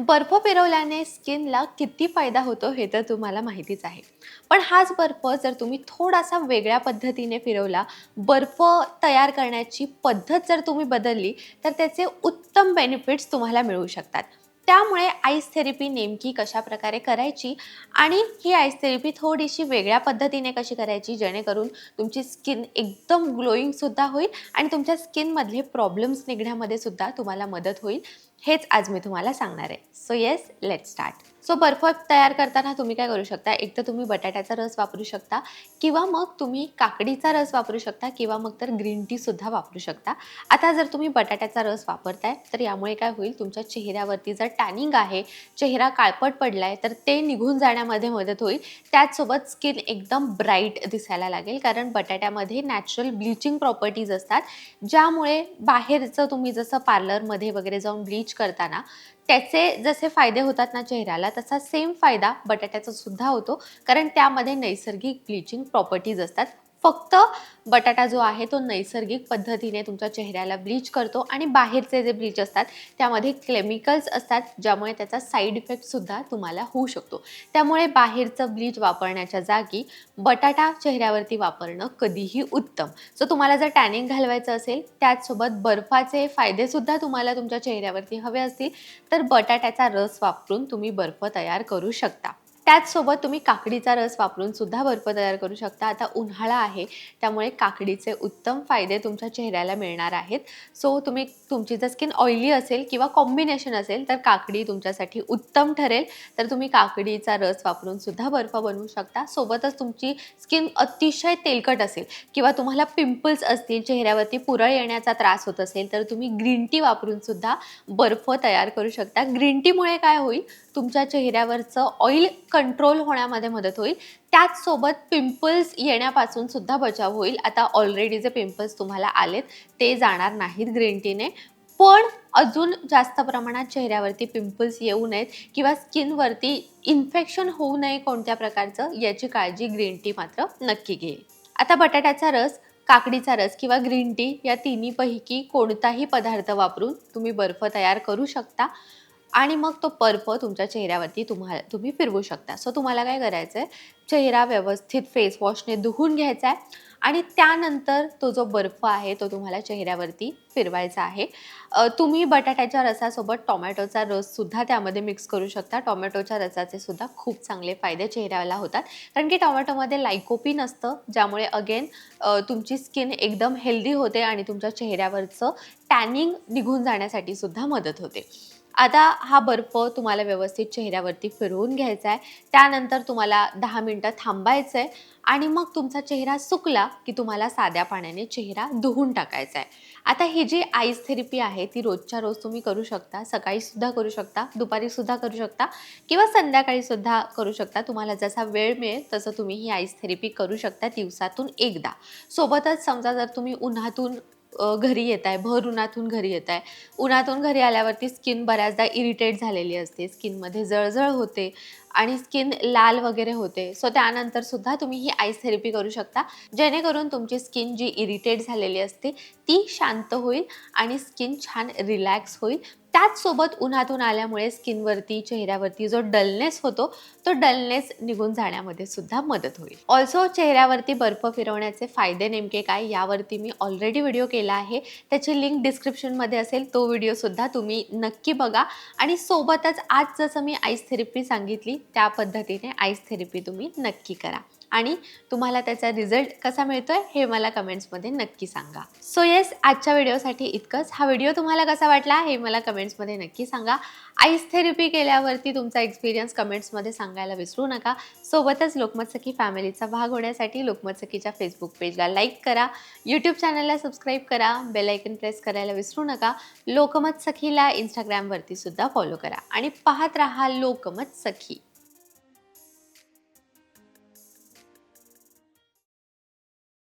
बर्फ फिरवल्याने स्किनला किती फायदा होतो हे तर तुम्हाला माहितीच आहे. पण हाच बर्फ जर तुम्ही थोडासा वेगळ्या पद्धतीने फिरवला बर्फ तयार करण्याची पद्धत जर तुम्ही बदलली तर त्याचे उत्तम बेनिफिट्स तुम्हाला मिळू शकतात. त्यामुळे आईस थेरपी नेमकी कशा प्रकारे करायची आणि ही आईस थेरपी थोडीशी वेगळ्या पद्धतीने कशी करायची जेणेकरून तुमची स्किन एकदम ग्लोईंगसुद्धा होईल आणि तुमच्या स्किनमधले प्रॉब्लेम्स निघण्यामध्ये सुद्धा तुम्हाला मदत होईल. हेच आज मी तुम्हाला सांगणार आहे. So yes let start so बर्फ तयार करताना तुम्ही काय करू शकता? एक तर तुम्ही बटाट्याचा रस वापरू शकता किंवा मग तुम्ही काकडीचा रस वापरू शकता किंवा मग तर ग्रीन टीसुद्धा वापरू शकता. आता जर तुम्ही बटाट्याचा रस वापरताय तर यामुळे काय होईल? तुमच्या चेहऱ्यावरती जर टॅनिंग आहे चेहरा काळपट पडला आहे तर ते निघून जाण्यामध्ये मदत होईल. त्याचसोबत स्किन एकदम ब्राईट दिसायला लागेल कारण बटाट्यामध्ये नॅचरल ब्लिचिंग प्रॉपर्टीज असतात ज्यामुळे बाहेरचं तुम्ही जसं पार्लरमध्ये वगैरे जाऊन ब्लीच करताना त्याचे जसे फायदे होतात ना चेहऱ्याला तसा सेम फायदा बटाट्याचा सुद्धा होतो. कारण त्यामध्ये नैसर्गिक ब्लिचिंग प्रॉपर्टीज असतात. फक्त बटाटा जो आहे तो नैसर्गिक पद्धतीने तुमच्या चेहऱ्याला ब्लीच करतो आणि बाहेरचे जे ब्लीच असतात त्यामध्ये केमिकल्स असतात ज्यामुळे त्याचा साईड इफेक्टसुद्धा तुम्हाला होऊ शकतो. त्यामुळे बाहेरचं ब्लीच वापरण्याच्या जागी बटाटा चेहऱ्यावरती वापरणं कधीही उत्तम. सो तुम्हाला जर टॅनिंग घालवायचं असेल त्याचसोबत बर्फाचे फायदेसुद्धा तुम्हाला तुमच्या चेहऱ्यावरती हवे असतील तर बटाट्याचा रस वापरून तुम्ही बर्फ तयार करू शकता. त्याचसोबत तुम्ही काकडीचा रस वापरून सुद्धा बर्फ तयार करू शकता. आता उन्हाळा आहे त्यामुळे काकडीचे उत्तम फायदे तुमच्या चेहऱ्याला मिळणार आहेत. सो तुम्ही तुमची जर स्किन ऑइली असेल किंवा कॉम्बिनेशन असेल तर काकडी तुमच्यासाठी उत्तम ठरेल. तर तुम्ही काकडीचा रस वापरून सुद्धा बर्फ बनवू शकता. सोबतच तुमची स्किन अतिशय तेलकट असेल किंवा तुम्हाला पिंपल्स असतील चेहऱ्यावरती पुरळ येण्याचा त्रास होत असेल तर तुम्ही ग्रीन टी वापरून सुद्धा बर्फ तयार करू शकता. ग्रीन टीमुळे काय होईल? तुमच्या चेहऱ्यावरचं ऑइल कंट्रोल होण्यामध्ये मदत होईल. त्याचसोबत पिंपल्स येण्यापासून सुद्धा बचाव होईल. आता ऑलरेडी जे पिंपल्स तुम्हाला आलेत ते जाणार नाहीत ग्रीन टीने पण अजून जास्त प्रमाणात चेहऱ्यावरती पिंपल्स येऊ नयेत किंवा स्किनवरती इन्फेक्शन होऊ नये कोणत्या प्रकारचं याची काळजी ग्रीन टी मात्र नक्की घेईल आता बटाट्याचा रस काकडीचा रस किंवा ग्रीन टी या तिन्हीपैकी कोणताही पदार्थ वापरून तुम्ही बर्फ तयार करू शकता. आणि मग तो बर्फ तुमच्या चेहऱ्यावरती तुम्हाला तुम्ही फिरवू शकता. सो तुम्हाला काय करायचं आहे चेहरा व्यवस्थित फेसवॉशने धुवून घ्यायचा आहे आणि त्यानंतर तो जो बर्फ आहे तो तुम्हाला चेहऱ्यावरती फिरवायचा आहे. तुम्ही बटाट्याच्या रसासोबत टोमॅटोचा रससुद्धा त्यामध्ये मिक्स करू शकता. टोमॅटोच्या रसाचे सुद्धा खूप चांगले फायदे चेहऱ्याला होतात. कारण की टोमॅटोमध्ये लायकोपिन असतं ज्यामुळे अगेन तुमची स्किन एकदम हेल्दी होते आणि तुमच्या चेहऱ्यावरचं टॅनिंग निघून जाण्यासाठी सुद्धा मदत होते. आता हा बर्फ तुम्हाला व्यवस्थित चेहऱ्यावरती फिरवून घ्यायचा आहे त्यानंतर तुम्हाला दहा मिनटं थांबायचं आहे आणि मग तुमचा चेहरा सुकला की तुम्हाला साध्या पाण्याने चेहरा धुवून टाकायचा आहे आता ही जी आईस थेरपी आहे ती रोजच्या रोज तुम्ही करू शकता. सकाळीसुद्धा करू शकता दुपारीसुद्धा करू शकता किंवा संध्याकाळीसुद्धा करू शकता. तुम्हाला जसा वेळ मिळेल तसं तुम्ही ही आईस थेरपी करू शकता दिवसातून एकदा. सोबतच समजा जर तुम्ही उन्हातून घरी येत आहे. भर उन्हातून घरी येत आहे. उन्हातून घरी आल्यावरती स्किन बऱ्याचदा इरिटेट झालेली असते. स्किनमध्ये जळजळ होते. आणि स्किन लाल वगैरे होते. सो त्यानंतर सुद्धा तुम्ही ही आईस थेरपी करू शकता. जेणेकरून तुमची स्किन जी इरिटेट झालेली असते ती शांत होईल आणि स्किन छान रिलॅक्स होईल. त्याचसोबत उन्हातून आल्यामुळे स्किनवरती चेहऱ्यावरती जो डलनेस होतो तो डलनेस निघून जाण्यामध्ये सुद्धा मदत होईल. ऑल्सो चेहऱ्यावरती बर्फ फिरवण्याचे फायदे नेमके काय यावरती मी ऑलरेडी व्हिडिओ केला आहे. त्याची लिंक डिस्क्रिप्शनमध्ये असेल तो व्हिडिओसुद्धा तुम्ही नक्की बघा. आणि सोबतच आज जसं मी आईस थेरपी सांगितली त्या पद्धतीने आईस थेरपी तुम्ही नक्की करा. आणि तुम्हाला त्याचा रिझल्ट कसा मिळतोय हे मला कमेंट्समध्ये नक्की सांगा. सो येस आजच्या व्हिडिओसाठी इतकंच. हा व्हिडिओ तुम्हाला कसा वाटला हे मला कमेंट्समध्ये नक्की सांगा. आईस थेरपी केल्यावरती तुमचा एक्सपिरियन्स कमेंट्समध्ये सांगायला विसरू नका. सोबतच लोकमत सखी फॅमिलीचा भाग होण्यासाठी लोकमत सखीच्या फेसबुक पेजला लाईक करा. यूट्यूब चॅनलला सबस्क्राईब करा. बेलायकन प्रेस करायला विसरू नका. लोकमत सखीला इंस्टाग्रामवरती सुद्धा फॉलो करा. आणि पाहत राहा लोकमत सखी